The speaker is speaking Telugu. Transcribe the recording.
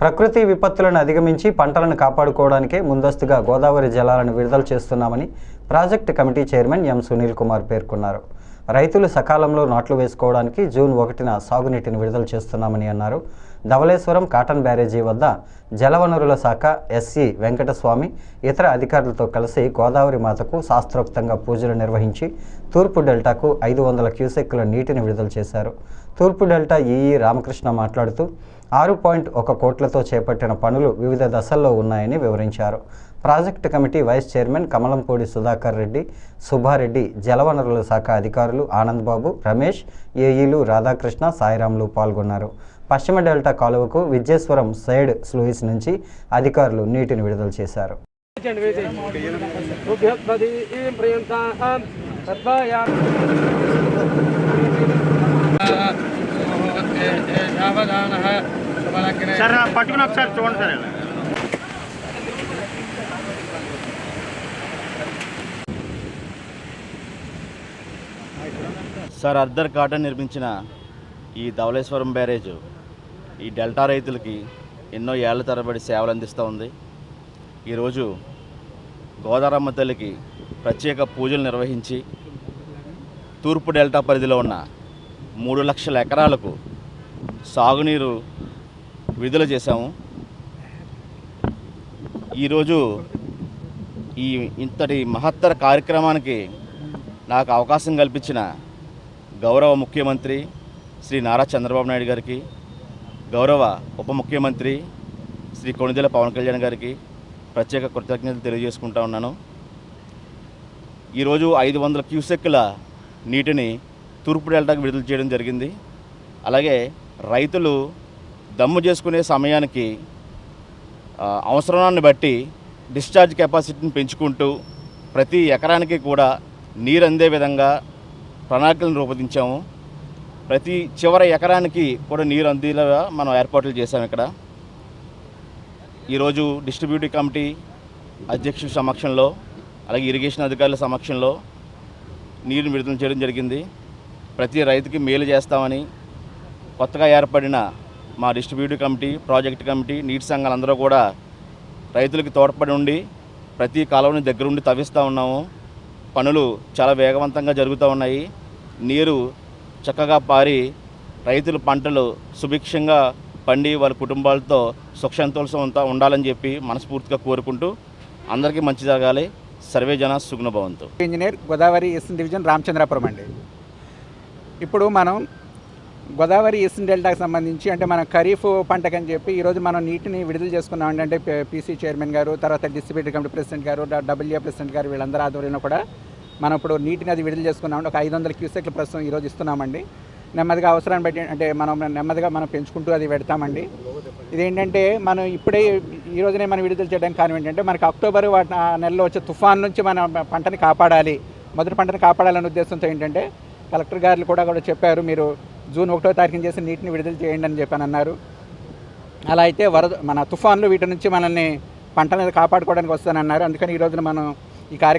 ప్రకృతి విపత్తులను అధిగమించి పంటలను కాపాడుకోవడానికే ముందస్తుగా గోదావరి జలాలను విడుదల చేస్తున్నామని project committee chairman M Sunil Kumar పేర్కొన్నారు. రైతులు సకాలంలో నాట్లు వేసుకోవడానికి జూన్ ఒకటిన సాగునీటిని విడుదల చేస్తున్నామని అన్నారు. ధవళేశ్వరం కాటన్ బ్యారేజీ వద్ద జలవనరుల శాఖ ఎస్సీ వెంకటస్వామి ఇతర అధికారులతో కలిసి గోదావరి మాతకు శాస్త్రోక్తంగా పూజలు నిర్వహించి తూర్పు డెల్టాకు ఐదు వందల క్యూసెక్కుల నీటిని విడుదల చేశారు. తూర్పు డెల్టా ఈఈ రామకృష్ణ మాట్లాడుతూ ఆరు పాయింట్ ఒక కోట్లతో చేపట్టిన పనులు వివిధ దశల్లో ఉన్నాయని వివరించారు. Project committee vice chairman Kamalampudi Sudhakar Reddy Subba Reddy జలవనరుల శాఖ అధికారులు ఆనంద్ బాబు రమేష్ ఏఈలు రాధాకృష్ణ సాయిరాములు పాల్గొన్నారు. పశ్చిమ డెల్టా కాలువకు విద్యేశ్వరం సైడ్ స్లూయిస్ నుంచి అధికారులు నీటిని విడుదల చేశారు. సార్ పట్టుకుని ఒకసారి చూడండి సార్. సార్ అర్ధర్ కాటన్ నిర్మించిన ఈ ధవళేశ్వరం బ్యారేజ్ ఈ డెల్టా రైతులకి ఎన్నో ఏళ్ళ తరబడి సేవలు అందిస్తూ ఉంది. ఈరోజు గోదారమ్మ తల్లికి ప్రత్యేక పూజలు నిర్వహించి తూర్పు డెల్టా పరిధిలో ఉన్న మూడు లక్షల ఎకరాలకు సాగునీరు విడుదల చేశాము. ఈరోజు ఈ ఇంతటి మహత్తర కార్యక్రమానికి నాకు అవకాశం కల్పించిన గౌరవ ముఖ్యమంత్రి శ్రీ నారా చంద్రబాబు నాయుడు గారికి గౌరవ ఉప ముఖ్యమంత్రి శ్రీ కొణిదెల పవన్ కళ్యాణ్ గారికి ప్రత్యేక కృతజ్ఞతలు తెలియజేసుకుంటా ఉన్నాను. ఈరోజు ఐదు వందల క్యూసెక్కుల నీటిని తూర్పు డెల్టాకు విడుదల చేయడం జరిగింది. అలాగే రైతులు దమ్ము చేసుకునే సమయానికి అవసరాన్ని బట్టి డిశ్చార్జ్ కెపాసిటీని పెంచుకుంటూ ప్రతి ఎకరానికి కూడా నీరు అందే విధంగా ప్రణాళికలను రూపొందించాము. ప్రతి చివరి ఎకరానికి కూడా నీరు అందేలాగా మనం ఏర్పాట్లు చేశాము ఇక్కడ. ఈరోజు డిస్ట్రిబ్యూటివ్ కమిటీ అధ్యక్షుడి సమక్షంలో అలాగే ఇరిగేషన్ అధికారుల సమక్షంలో నీరుని విడుదల చేయడం జరిగింది. ప్రతి రైతుకి మేలు చేస్తామని కొత్తగా ఏర్పడిన మా డిస్ట్రిబ్యూటివ్ కమిటీ ప్రాజెక్ట్ కమిటీ నీటి సంఘాలందరూ కూడా రైతులకు తోడ్పడి ఉండి ప్రతి కాలువని దగ్గరుండి తవ్విస్తూ ఉన్నాము. పనులు చాలా వేగవంతంగా జరుగుతూ ఉన్నాయి. నీరు చక్కగా పారి రైతుల పంటలు సుభిక్షంగా పండి వాళ్ళ కుటుంబాలతో సుఖ ఉండాలని చెప్పి మనస్ఫూర్తిగా కోరుకుంటూ అందరికీ మంచి జరగాలి. సర్వే జన సుగ్నభవంతు engineer Godavari eastern division Ramachandrapuram అండి. ఇప్పుడు మనం గోదావరి ఈస్టర్న్ డెల్టాకి సంబంధించి అంటే మనం ఖరీఫ్ పంటకని చెప్పి ఈరోజు మనం నీటిని విడుదల చేసుకున్నాం అంటే పీసీ చైర్మన్ గారు తర్వాత distributor committee president garu WA president garu వీళ్ళందరూ ఆధ్వర్యంలో కూడా మనం ఇప్పుడు నీటిని అది విడుదల చేసుకున్నామండి ఒక ఐదు వందల క్యూసెక్లు ప్రస్తుతం ఈరోజు ఇస్తున్నామండి. నెమ్మదిగా అవసరాన్ని బట్టి అంటే మనం నెమ్మదిగా మనం పెంచుకుంటూ అది పెడతామండి. ఇదేంటంటే మనం ఇప్పుడే ఈ రోజునే మనం విడుదల చేయడానికి కారణం ఏంటంటే మనకి అక్టోబర్ నెలలో వచ్చే తుఫాన్ నుంచి మన పంటని కాపాడాలి. మొదటి పంటని కాపాడాలనే ఉద్దేశంతో ఏంటంటే కలెక్టర్ గారు కూడా కూడా చెప్పారు. మీరు జూన్ ఒకటో తారీఖున చేసి నీటిని విడుదల చేయండి అని చెప్పని అన్నారు. అలా అయితే వరద మన తుఫాన్లు వీటి నుంచి మనల్ని పంటలను కాపాడుకోవడానికి వస్తానన్నారు అందుకని ఈ రోజున మనం ఈ కార్యక్రమం